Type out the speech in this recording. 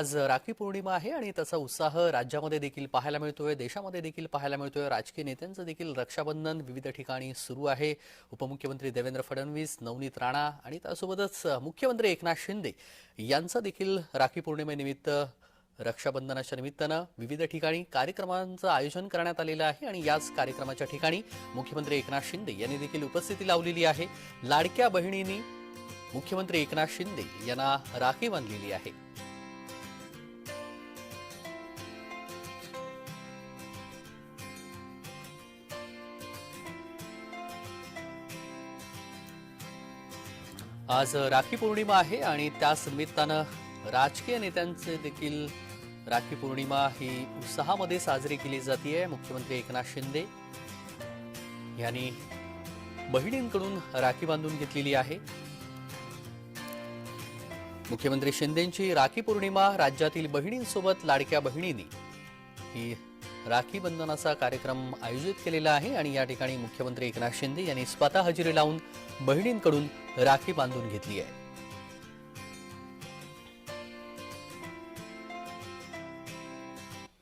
आज राखी पौर्णिमा आहे आणि त्याचा उत्साह राज्यामध्ये देखील पाहायला मिळतोय देशामध्ये देखील पाहायला मिळतोय. राजकीय नेत्यांचं देखील रक्षाबंधन विविध ठिकाणी सुरू आहे. उपमुख्यमंत्री देवेंद्र फडणवीस नवनीत राणा आणि त्यासोबतच मुख्यमंत्री एकनाथ शिंदे यांचं देखील राखी पौर्णिमेनिमित्त रक्षाबंधनाच्या निमित्तानं विविध ठिकाणी कार्यक्रमांचं आयोजन करण्यात आलेलं आहे आणि याच कार्यक्रमाच्या ठिकाणी मुख्यमंत्री एकनाथ शिंदे यांनी देखील उपस्थिती लावलेली आहे. लाडक्या बहिणींनी मुख्यमंत्री एकनाथ शिंदे यांना राखी बांधलेली आहे. आज राखी पौर्णिमा आहे आणि त्याच निमित्तानं राजकीय नेत्यांचे देखील राखी पौर्णिमा ही उत्साहामध्ये साजरी केली जाते मुख्यमंत्री एकनाथ शिंदे यांनी बहिणींकडून राखी बांधून घेतलेली आहे. मुख्यमंत्री शिंदेंची राखी पौर्णिमा राज्यातील बहिणींसोबत लाडक्या बहिणींनी ही राखी बंधनाचा कार्यक्रम आयोजित केलेला आहे आणि या ठिकाणी मुख्यमंत्री एकनाथ शिंदे यांनी स्वतः हजेरी लावून बहिणींकडून राखी बांधून घेतली आहे.